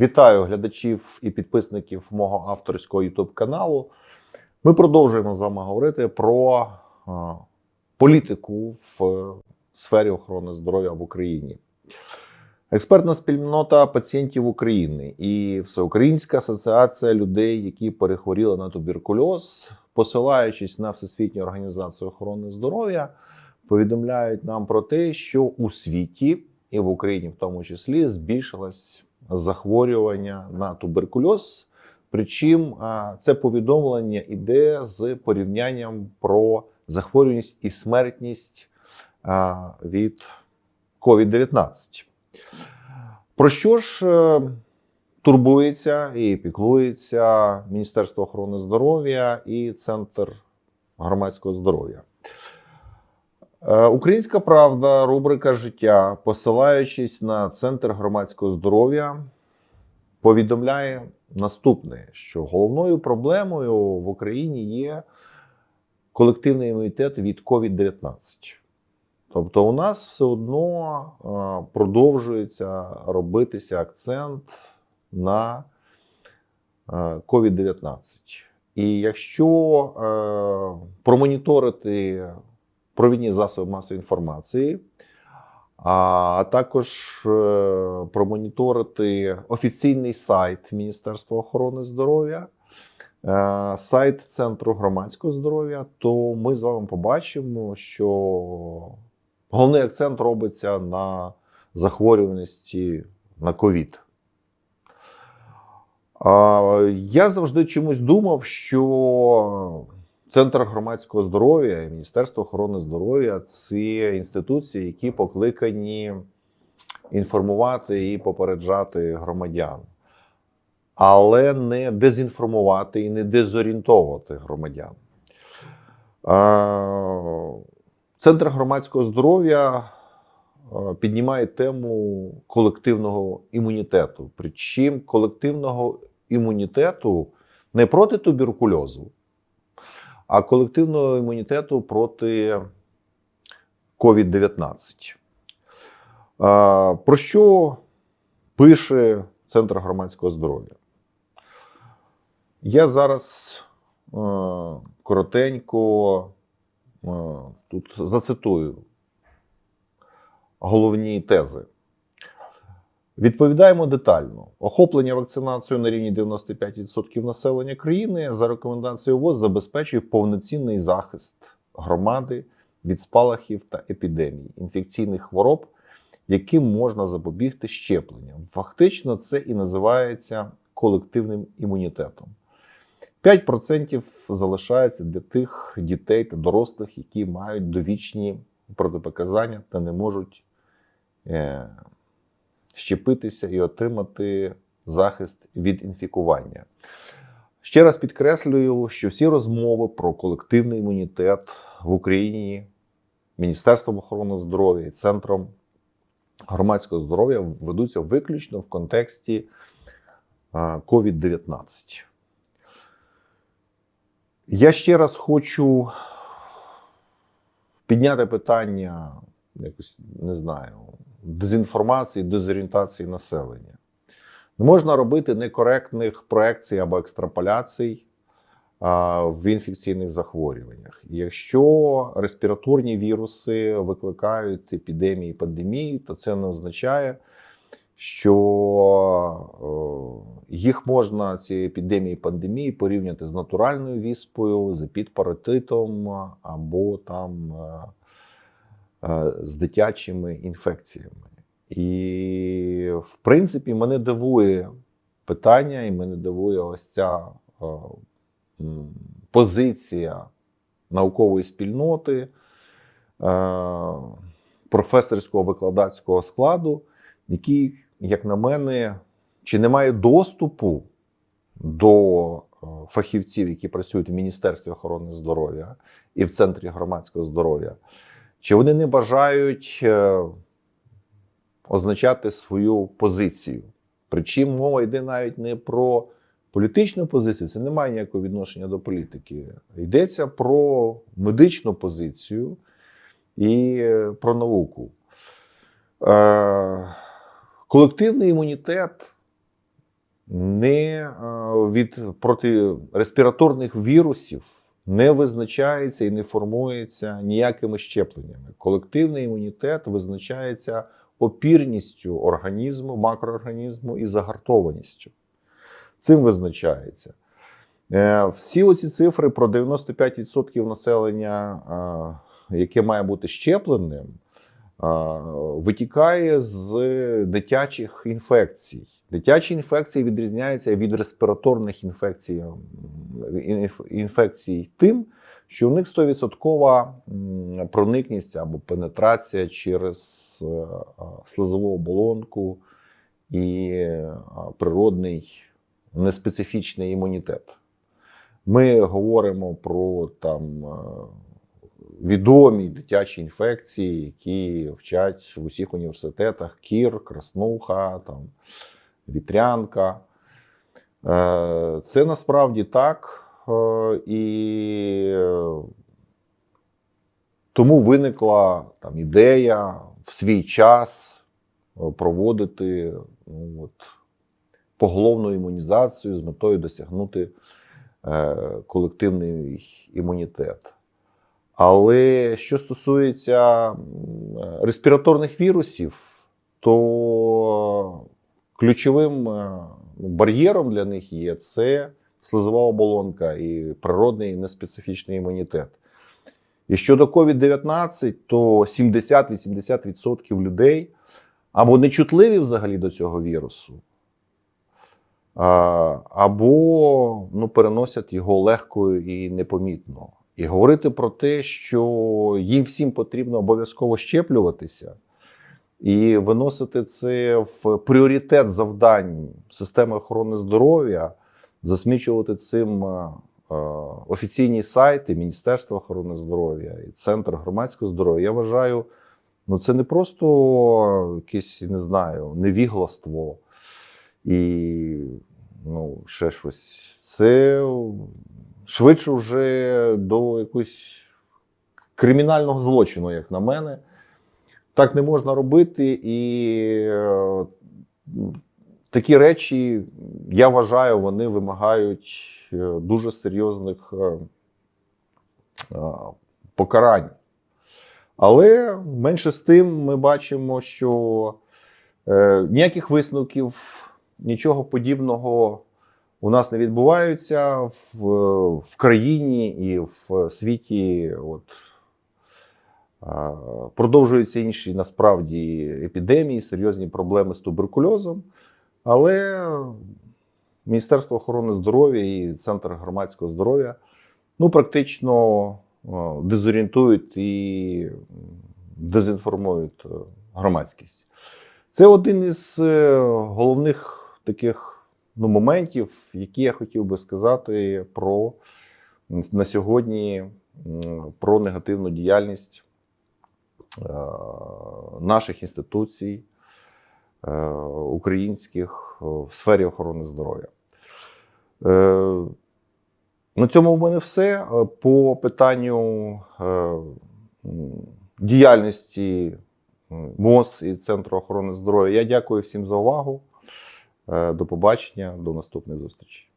Вітаю глядачів і підписників мого авторського youtube каналу. Ми продовжуємо з вами говорити про політику в е, сфері охорони здоров'я в Україні. Експертна спільнота пацієнтів України і Всеукраїнська асоціація людей, які перехворіли на туберкульоз, посилаючись на Всесвітню організацію охорони здоров'я, повідомляють нам про те, що у світі і в Україні, в тому числі, збільшилось захворювання на туберкульоз. Причому це повідомлення йде з порівнянням про захворюваність і смертність від COVID-19. Про що ж е, турбується і піклується Міністерство охорони здоров'я і Центр громадського здоров'я? Е, Українська правда, рубрика життя, посилаючись на Центр громадського здоров'я, повідомляє наступне: що головною проблемою в Україні є колективний імунітет від COVID-19. Тобто, у нас все одно е, продовжується робитися акцент на е, COVID-19. І якщо е, промоніторити провідні засоби масової інформації, а також е, промоніторити офіційний сайт Міністерства охорони здоров'я, е, сайт Центру громадського здоров'я, то ми з вами побачимо, що головний акцент робиться на захворюваності на ковід. Я завжди чомусь думав, що Центр громадського здоров'я і Міністерство охорони здоров'я це інституції, які покликані інформувати і попереджати громадян, але не дезінформувати і не дезорієнтовувати громадян. Центр громадського здоров'я піднімає тему колективного імунітету. Причому колективного імунітету не проти туберкульозу, а колективного імунітету проти COVID-19. Е, Про що пише Центр громадського здоров'я? Я зараз е, коротенько е, тут зацитую головні тези. Відповідаємо детально. Охоплення вакцинацією на рівні 95% населення країни за рекомендацією ВОЗ забезпечує повноцінний захист громади від спалахів та епідемій, інфекційних хвороб, яким можна запобігти щепленням. Фактично, це і називається колективним імунітетом. 5% залишається для тих дітей та дорослих, які мають довічні протипоказання та не можуть е, щепитися і отримати захист від інфікування. Ще раз підкреслюю, що всі розмови про колективний імунітет в Україні Міністерством охорони здоров'я і Центром громадського здоров'я ведуться виключно в контексті е, COVID-19. Я ще раз хочу підняти питання якось не знаю, дезінформації, дезорієнтації населення. Не можна робити некоректних проекцій або екстраполяцій а, в інфекційних захворюваннях. Якщо респіраторні віруси викликають епідемії, пандемії, то це не означає, що їх можна ці епідемії пандемії порівняти з натуральною віспою, з епідпаратитом або там е, з дитячими інфекціями. І, в принципі, мене дивує питання, і мене дивує ось ця позиція наукової спільноти, професорського викладацького складу, який, як на мене, чи не має доступу до фахівців, які працюють в Міністерстві охорони здоров'я і в Центрі громадського здоров'я, чи вони не бажають е, означати свою позицію. Причому мова йде навіть не про політичну позицію, це не має ніякого відношення до політики. Йдеться про медичну позицію і е, про науку. Е, Колективний імунітет не від проти респіраторних вірусів не визначається і не формується ніякими щепленнями. Колективний імунітет визначається опірністю організму, макроорганізму і загартованістю. Цим визначається. Е, Всі оці цифри про 95% населення, яке має бути щепленим, витікає з дитячих інфекцій. Дитячі інфекції відрізняються від респіраторних інфекцій, інфекцій тим, що в них 100% проникність або пенетрація через е, е, слизову оболонку і е, природний неспецифічний імунітет. Ми говоримо про там відомі дитячі інфекції, які вчать в усіх університетах: кір, краснуха, там, вітрянка. Е, Це насправді так. е, І е, тому виникла там ідея в свій час проводити ну, от, поголовну імунізацію з метою досягнути колективний імунітет. Але що стосується респіраторних вірусів, то ключовим е, бар'єром для них є це слизова оболонка і природний неспецифічний імунітет. І щодо COVID-19, то 70-80% людей або нечутливі взагалі до цього вірусу, або ну, переносять його легко і непомітно. І говорити про те, що їм всім потрібно обов'язково щеплюватися і виносити це в пріоритет завдань системи охорони здоров'я, засмічувати цим е, е, офіційні сайти Міністерства охорони здоров'я і Центр громадського здоров'я. Я вважаю, ну це не просто якесь, не знаю, невігластво і ну, ще щось. Це швидше вже до якогось кримінального злочину, як на мене. Так не можна робити, і е, такі речі, я вважаю, вони вимагають е, дуже серйозних е, покарань. Але менше з тим ми бачимо, що ніяких висновків, нічого подібного у нас не відбуваються в, в країні і в світі. От, Продовжуються інші насправді епідемії, серйозні проблеми з туберкульозом. Але Міністерство охорони здоров'я і Центр громадського здоров'я ну, практично дезорієнтують і дезінформують е, громадськість. Це один із е, головних таких ну, моментів, які я хотів би сказати про на сьогодні про негативну діяльність е, наших інституцій е, українських е, в сфері охорони здоров'я. Е, На цьому в мене все. Е, По питанню е, діяльності МОЗ і Центру охорони здоров'я. Я дякую всім за увагу. Е, До побачення, до наступних зустрічей.